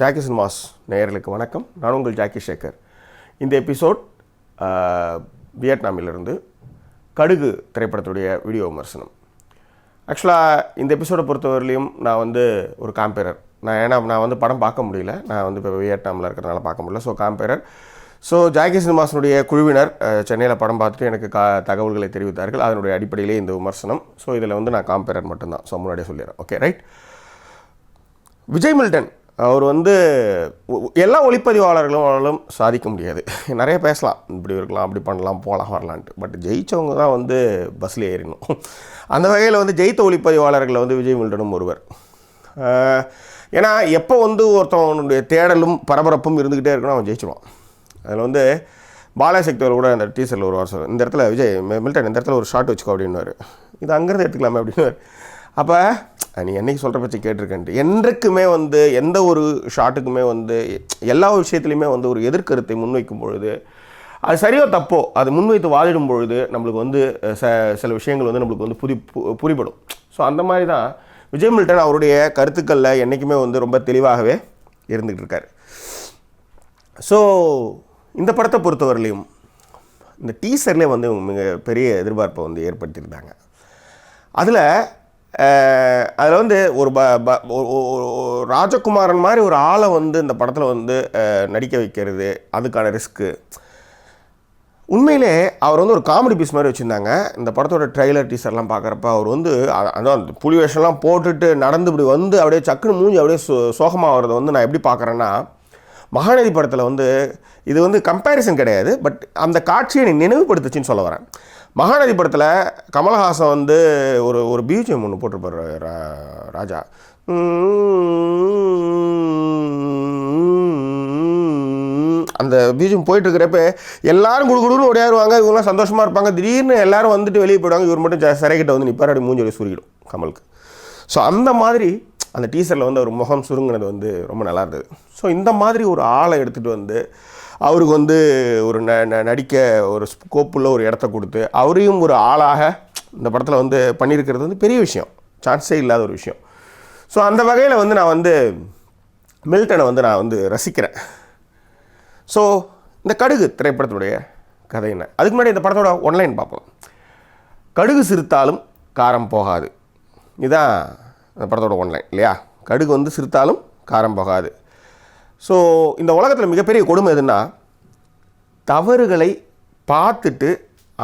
Jackie cinemas நேயர்களுக்கு வணக்கம். நான் உங்கள் ஜாக்கி சேகர். இந்த எபிசோட் வியட்நாமிலிருந்து கடுகு திரைப்படத்துடைய வீடியோ விமர்சனம். ஆக்சுவலாக இந்த எபிசோடை பொறுத்தவரையிலையும் நான் வந்து ஒரு காம்பேரர். நான் ஏன்னா நான் வந்து படம் பார்க்க முடியல. நான் வந்து இப்போ வியட்நாமில் இருக்கிறனால பார்க்க முடியல. So compere. ஸோ ஜாக்கி சினிமாஸினுடைய குழுவினர் சென்னையில் படம் பார்த்துட்டு எனக்கு கா தகவல்களை தெரிவித்தார்கள். அதனுடைய அடிப்படையிலே இந்த விமர்சனம். ஸோ இதில் வந்து நான் காம்பேரர் மட்டும்தான். ஸோ முன்னாடியே சொல்லிடுறேன். ஓகே ரைட் விஜய் மில்டன் அவர் வந்து எல்லா ஒளிப்பதிவாளர்களும் சாதிக்க முடியாது. நிறைய பேசலாம். இப்படி இருக்கலாம் அப்படி பண்ணலாம் போகலாம் வரலான்ட்டு. பட் ஜெயித்தவங்க தான் வந்து பஸ்ஸில் ஏறினோம் அந்த வகையில் வந்து ஜெயித்த ஒளிப்பதிவாளர்களை வந்து விஜய் மில்டனும் ஒருவர். ஏன்னா எப்போ வந்து ஒருத்தவனுடைய தேடலும் பரபரப்பும் இருந்துக்கிட்டே இருக்கணும் அவன் ஜெயிச்சிடுவான் அதில் வந்து பாலாசக்தி கூட அந்த டீசரில் ஒரு வருஷம் இந்த இடத்துல விஜய் மில்டன் இந்த இடத்துல ஒரு ஷார்ட் வச்சுக்கோ அப்படின்னுவார். இது அங்கேருந்து எடுத்துக்கலாமே அப்படின்னு அப்போ நீ என்னைக்கு சொல்கிற பற்றி கேட்டிருக்கேன்ட்டு. என்றைக்குமே வந்து எந்த ஒரு ஷாட்டுக்குமே வந்து எல்லா விஷயத்துலையுமே வந்து ஒரு எதிர்கருத்தை முன்வைக்கும் பொழுது அது சரியோ தப்போ அது முன்வைத்து வாதிடும் பொழுது நம்மளுக்கு வந்து ச சில விஷயங்கள் வந்து நம்மளுக்கு வந்து புரி பு- புரிபடும். ஸோ அந்த மாதிரி தான் விஜய் மில்டன் அவருடைய கருத்துக்களில் என்றைக்குமே வந்து ரொம்ப தெளிவாகவே இருந்துகிட்டு இருக்கார் ஸோ இந்த படத்தை பொறுத்தவரையிலையும் இந்த டீசர்லேயே வந்து மிக பெரிய எதிர்பார்ப்பை வந்து ஏற்படுத்தியிருந்தாங்க. அதில் அதில் வந்து ஒரு ப ப- ராஜகுமாரன் மாதிரி ஒரு ஆளை வந்து இந்த படத்தில் வந்து நடிக்க வைக்கிறது அதுக்கான ரிஸ்க்கு உண்மையிலே அவர் வந்து ஒரு காமெடி பீஸ் மாதிரி வச்சுருந்தாங்க. இந்த படத்தோட ட்ரெய்லர் டீசர்லாம் பார்க்குறப்ப அவர் வந்து அதான் அந்த புலி வேஷம்லாம் போட்டுட்டு நடந்து இப்படி வந்து அப்படியே சக்குன்னு மூஞ்சி அப்படியே சோ வர்றதை வந்து நான் எப்படி பார்க்குறேன்னா மகாநதி படத்தில் வந்து இது வந்து கம்பேரிசன் கிடையாது பட் அந்த காட்சியை நீ நினைவுபடுத்துச்சின்னு சொல்ல வரேன். மகாநதி படத்தில் கமலஹாசன் வந்து ஒரு ஒரு பியூஜியம் ஒன்று போட்டிருப்பார் ராஜா. அந்த பீஜம் போயிட்டு இருக்கிறப்ப எல்லாரும் குடு குடுன்னு ஓடியாருவாங்க இவங்களாம் சந்தோஷமாக இருப்பாங்க. திடீர்னு எல்லாரும் வந்துட்டு வெளியே போயிடுவாங்க இவர் மட்டும் ஜ- சிறைக்கிட்ட வந்து நிற்பார் அப்படி மூஞ்சி சுருகிடும் கமலுக்கு. ஸோ அந்த மாதிரி அந்த டீசரில் வந்து அவர் முகம் சுருங்கினது வந்து ரொம்ப நல்லா இருந்தது. ஸோ இந்த மாதிரி ஒரு ஆளை எடுத்துகிட்டு வந்து அவருக்கு வந்து ஒரு ந ந- நடிக்க ஒரு ஸ்கோப்புள்ள ஒரு இடத்த கொடுத்து அவரையும் ஒரு ஆளாக இந்த படத்தில் வந்து பண்ணியிருக்கிறது வந்து பெரிய விஷயம். சான்ஸே இல்லாத ஒரு விஷயம். ஸோ அந்த வகையில் வந்து நான் வந்து மில்டனை வந்து நான் வந்து ரசிக்கிறேன். ஸோ இந்த கடுகு திரைப்படத்துடைய கதை என்ன? அதுக்கு முன்னாடி இந்த படத்தோட ஒன்லைன் பார்ப்போம். கடுகு சிரித்தாலும் காரம் போகாது. இதுதான் அந்த படத்தோட ஒன்லைன் இல்லையா? கடுகு வந்து சிரித்தாலும் காரம் போகாது. ஸோ இந்த உலகத்தில் மிகப்பெரிய கொடுமை எதுன்னா தவறுகளை பார்த்துட்டு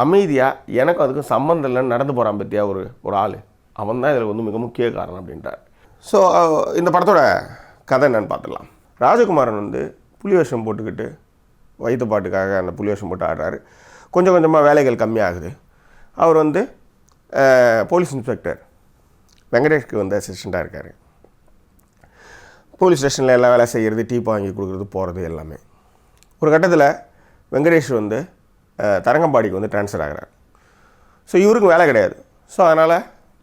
அமைதியாக எனக்கு அதுக்கு சம்மந்தம் இல்லைன்னு நடந்து போகிறான் பற்றியா ஒரு ஒரு ஆள். அவன் தான் இதில் வந்து மிக முக்கிய காரணம் அப்படின்றார். ஸோ இந்த படத்தோட கதை என்னன்னு பார்த்துடலாம். ராஜகுமாரன் வந்து புலி வேஷம் போட்டுக்கிட்டு வயிற்று பாட்டுக்காக அந்த புலி வேஷம் போட்டு ஆடுறாரு. கொஞ்சம் கொஞ்சமாக வேலைகள் கம்மியாகுது. அவர் வந்து போலீஸ் இன்ஸ்பெக்டர். வெங்கடேஷ்க்கு வந்து அசிஸ்டண்ட்டாக இருக்கார். போலீஸ் ஸ்டேஷனில் எல்லா வேலை செய்கிறது டீ வாங்கி கொடுக்குறது போகிறது எல்லாமே. ஒரு கட்டத்தில் வெங்கடேஷ் வந்து தரங்கம்பாடிக்கு வந்து ட்ரான்ஸ்ஃபர் ஆகிறார். ஸோ இவருக்கு வேலை கிடையாது. ஸோ அதனால்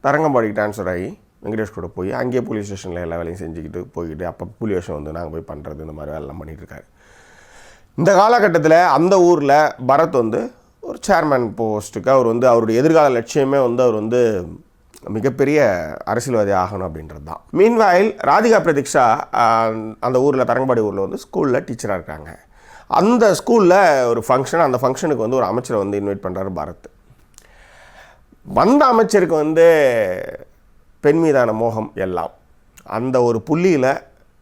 தரங்கம்பாடிக்கு ட்ரான்ஸ்ஃபர் ஆகி வெங்கடேஷ் கூட போய் அங்கேயே போலீஸ் ஸ்டேஷனில் எல்லா வேலையும் செஞ்சுக்கிட்டு போய்கிட்டு அப்போ புலி வேஷம் வந்து நாங்கள் போய் பண்ணுறது இந்த மாதிரி வேலைலாம் பண்ணிகிட்ருக்காரு இந்த காலகட்டத்தில் அந்த ஊரில் பரத் வந்து ஒரு சேர்மேன் போஸ்ட்டுக்கு அவர் வந்து அவருடைய எதிர்கால லட்சியமே வந்து அவர் வந்து மிகப்பெரிய அரசியல்வாதி ஆகணும் அப்படின்றது தான். மீன்வாயில் ராதிகா பிரதீக்ஷா அந்த ஊரில் தரங்கம்பாடி ஊரில் வந்து ஸ்கூலில் டீச்சராக இருக்காங்க. அந்த ஸ்கூலில் ஒரு ஃபங்க்ஷன் அந்த ஃபங்க்ஷனுக்கு வந்து ஒரு அமைச்சரை வந்து இன்வைட் பண்ணுறாரு பாரத். வந்த அமைச்சருக்கு வந்து பெண் மீதான மோகம் எல்லாம். அந்த ஒரு புள்ளியில்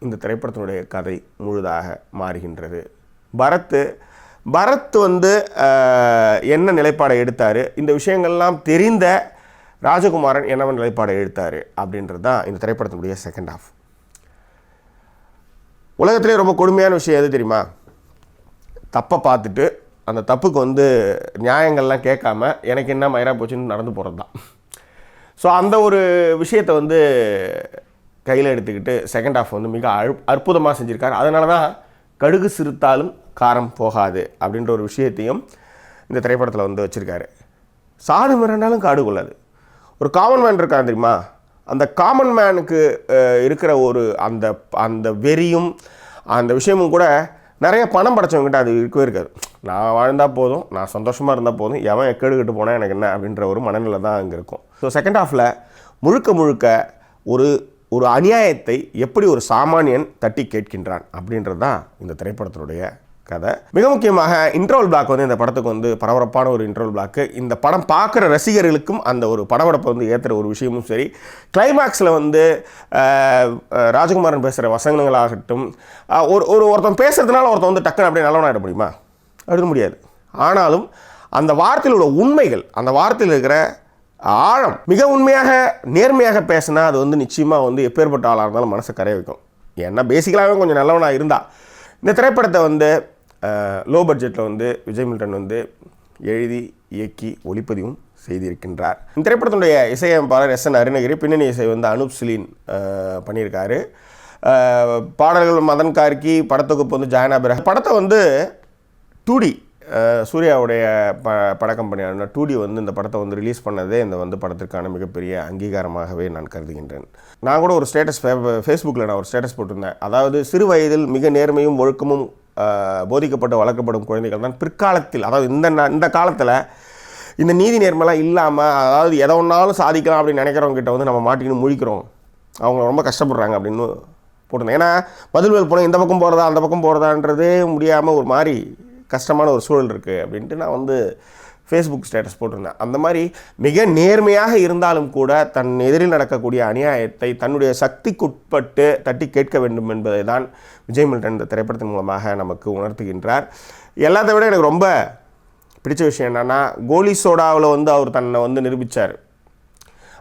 இந்த திரைப்படத்தினுடைய கதை முழுதாக மாறுகின்றது. பரத் பரத் வந்து என்ன நிலைப்பாடை எடுத்தார்? இந்த விஷயங்கள்லாம் தெரிந்த ராஜகுமாரன் என்னவன் நிலைப்பாடை எடுத்தார் அப்படின்றது தான் இந்த திரைப்படத்தினுடைய செகண்ட் ஆஃப் உலகத்திலே ரொம்ப கொடுமையான விஷயம் எது தெரியுமா? தப்பை பார்த்துட்டு அந்த தப்புக்கு வந்து நியாயங்கள்லாம் கேட்காம எனக்கு என்ன மயிரா போச்சுன்னு நடந்து போகிறது தான் ஸோ அந்த ஒரு விஷயத்தை வந்து கையில் எடுத்துக்கிட்டு செகண்ட் ஆஃப் வந்து மிக அழு அற்புதமாக செஞ்சுருக்காரு. அதனால தான் கடுகு சிறுத்தாலும் காரம் போகாது அப்படின்ற ஒரு விஷயத்தையும் இந்த திரைப்படத்தில் வந்து வச்சுருக்காரு. சாது மிரண்டாலும் காடு கொள்ளாது. ஒரு காமன் மேன் இருக்கான் தெரியுமா? அந்த காமன் மேனுக்கு இருக்கிற ஒரு அந்த அந்த வெறியும் அந்த விஷயமும் கூட நிறைய பணம் படைச்சவங்ககிட்ட அது இருக்கவே இருக்காது. நான் வாழ்ந்தால் போதும் நான் சந்தோஷமாக இருந்தால் போதும் எவன் எக்கெடுக்கிட்டு போனால் எனக்கு என்ன அப்படின்ற ஒரு மனநிலை தான் அங்கே இருக்கும். ஸோ செகண்ட் ஹாஃபில் முழுக்க முழுக்க ஒரு ஒரு அநியாயத்தை எப்படி ஒரு சாமானியன் தட்டி கேட்கின்றான் அப்படின்றது தான் இந்த திரைப்படத்தினுடைய கதை. மிக முக்கியமாக இன்ட்ரோல் பிளாக் வந்து இந்த படத்துக்கு வந்து பரபரப்பான ஒரு இன்ட்ரோல் பிளாக்கு இந்த படம் பார்க்குற ரசிகர்களுக்கும் அந்த ஒரு படபடப்பை வந்து ஏற்றுற ஒரு விஷயமும் சரி. கிளைமேக்ஸில் வந்து ராஜகுமாரன் பேசுகிற வசனங்களாகட்டும் ஒரு ஒரு ஒருத்தன் பேசுறதுனால ஒருத்தன் வந்து டக்குன்னு அப்படியே நல்லவனாயிட முடியுமா? எழுத முடியாது. ஆனாலும் அந்த வார்த்தையில் உள்ள உண்மைகள் அந்த வார்த்தையில் இருக்கிற ஆழம் மிக உண்மையாக நேர்மையாக பேசினா அது வந்து நிச்சயமாக வந்து எப்பேற்பட்ட ஆளாக இருந்தாலும் மனசை கரைய வைக்கும். ஏன்னா பேசிக்கலாகவே கொஞ்சம் நல்லவனாக இருந்தால் இந்த திரைப்படத்தை வந்து லோ பட்ஜெட்டில் வந்து விஜய் மில்டன் வந்து எழுதி இயக்கி ஒளிப்பதிவும் செய்திருக்கின்றார். இந்த திரைப்படத்தினுடைய இசையமைப்பாளர் எஸ் என் அருணகிரி பின்னணி இசை வந்து அனுப் சிலீன் பண்ணியிருக்காரு. பாடல்கள் மதன் கார்கி படத்தொகுப்பு வந்து ஜாயனா பிரா படத்தை வந்து டூடி சூர்யாவுடைய ப பட கம்பெனியான டூடி வந்து இந்த படத்தை வந்து ரிலீஸ் பண்ணதே இந்த வந்து படத்திற்கான மிகப்பெரிய அங்கீகாரமாகவே நான் கருதுகின்றேன். நான் கூட ஒரு ஸ்டேட்டஸ் ஃபேஸ்புக்கில் நான் ஒரு ஸ்டேட்டஸ் போட்டிருந்தேன். அதாவது சிறு வயதில் மிக நேர்மையும் ஒழுக்கமும் போதிக்கப்பட்டு வளர்க்கப்படும் குழந்தைகள் தான் பிற்காலத்தில். அதாவது இந்த இந்த காலத்தில் இந்த நீதி நேர்மைலாம் இல்லாமல் அதாவது எதை ஒன்றாலும் சாதிக்கலாம் அப்படின்னு நினைக்கிறவங்க வந்து நம்ம மாட்டிக்கின்னு முழிக்கிறோம். அவங்க ரொம்ப கஷ்டப்படுறாங்க அப்படின்னு போட்டிருந்தேன் ஏன்னா பதில்வேல் போனால் இந்த பக்கம் போகிறதா அந்த பக்கம் போகிறதான்றதே முடியாமல் ஒரு மாதிரி கஷ்டமான ஒரு சூழல் இருக்குது அப்படின்ட்டு நான் வந்து ஃபேஸ்புக் ஸ்டேட்டஸ் போட்டிருந்தேன். அந்த மாதிரி மிக நேர்மையாக இருந்தாலும் கூட தன் எதிரில் நடக்கக்கூடிய அநியாயத்தை தன்னுடைய சக்திக்குட்பட்டு தட்டி கேட்க வேண்டும் என்பதை தான் விஜய் மில்டன் இந்த திரைப்படத்தின் மூலமாக நமக்கு உணர்த்துகின்றார். எல்லாத்தை விட எனக்கு ரொம்ப பிடிச்ச விஷயம் என்னென்னா கோலி சோடாவில் வந்து அவர் தன்னை வந்து நிரூபித்தார்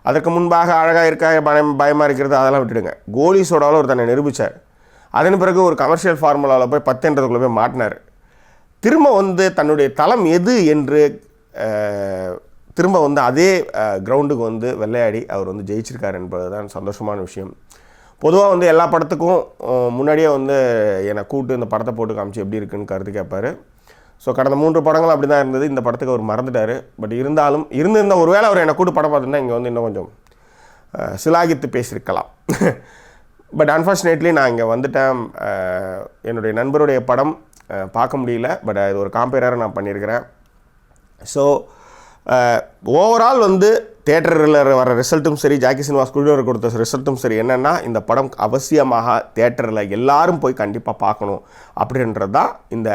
அதற்கு முன்பாக அழகாக இருக்கா பயம் பயமாக இருக்கிறது அதெல்லாம் விட்டுடுங்க. கோலி சோடாவில் ஒரு தன்னை நிரூபித்தார் அதன் பிறகு ஒரு கமர்ஷியல் ஃபார்முலாவில் போய் பத்துன்றதுக்குள்ளே போய் மாட்டினார். திரும்ப வந்து தன்னுடைய தளம் எது என்று திரும்ப வந்து அதே கிரவுண்டுக்கு வந்து விளையாடி அவர் வந்து ஜெயிச்சிருக்கார் என்பது தான் சந்தோஷமான விஷயம். பொதுவாக வந்து எல்லா படத்துக்கும் முன்னாடியே வந்து என்னை கூப்பிட்டு இந்த படத்தை போட்டு காமிச்சு எப்படி இருக்குன்னு கருத்து கேட்பாரு. ஸோ கடந்த மூன்று படங்களும் அப்படி தான் இருந்தது. இந்த படத்துக்கு அவர் மறந்துட்டார். பட் இருந்தாலும் இருந்திருந்த ஒரு வேளை அவர் என்னை கூட்டு படம் பார்த்துருந்தா இங்கே வந்து இன்னும் கொஞ்சம் சிலாகித்து பேசியிருக்கலாம். பட் அன்ஃபார்ச்சுனேட்லி நான் இங்கே வந்துட்டேன். என்னுடைய நண்பருடைய படம் பார்க்க முடியல. பட் அது ஒரு காம்பேராக நான் பண்ணியிருக்கிறேன். ஸோ ஓவரால் uh, வந்து தேட்டரில் வர ரிசல்ட்டும் சரி ஜாக்கி சினிமாஸ் குழுவினர் கொடுத்த ரிசல்ட்டும் சரி என்னென்னா இந்த படம் அவசியமாக தேட்டரில் எல்லாரும் போய் கண்டிப்பாக பார்க்கணும் அப்படின்றது தான் இந்த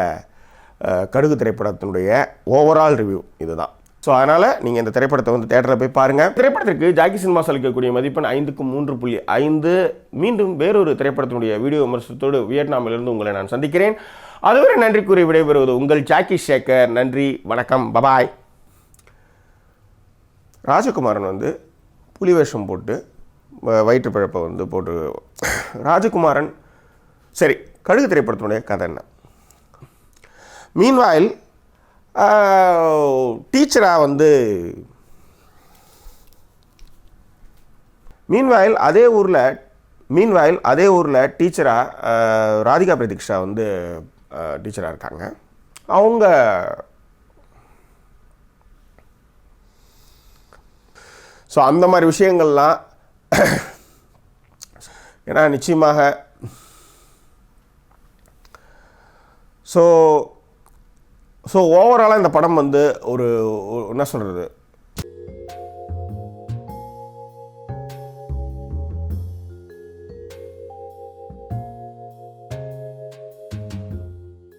கடுகு திரைப்படத்தினுடைய ஓவரால் ரிவ்யூ இதுதான். ஸோ அதனால் நீங்கள் இந்த திரைப்படத்தை வந்து தேட்டரில் போய் பாருங்கள் திரைப்படத்திற்கு ஜாக்கி சினிமாஸ் அளிக்கக்கூடிய மதிப்பெண் ஐந்துக்கு மூன்று புள்ளி ஐந்து. மீண்டும் வேறொரு திரைப்படத்தினுடைய வீடியோ விமர்சனத்தோடு வியட்நாமிலிருந்து உங்களை நான் சந்திக்கிறேன். அதுவரை நன்றி கூறி விடைபெறுவது உங்கள் ஜாக்கி சேகர். நன்றி வணக்கம் பபாய் ராஜகுமாரன் வந்து புலி வேஷம் போட்டு வ- வயிற்று பிழப்பை வந்து போட்டு ராஜகுமாரன் சரி கழுகு திரைப்படத்தினுடைய கதை என்ன? மீன்வாயில் டீச்சராக வந்து மீன்வாயில் அதே ஊரில் மீன்வாயில் அதே ஊரில் டீச்சராக ராதிகா பிரதீக்ஷா வந்து டீச்சராக இருக்காங்க அவங்க ஸோ அந்த மாதிரி விஷயங்கள்லாம் ஏன்னா நிச்சயமாக ஸோ ஸோ ஓவராலாக இந்த படம் வந்து ஒரு ஒரு- என்ன சொல்கிறது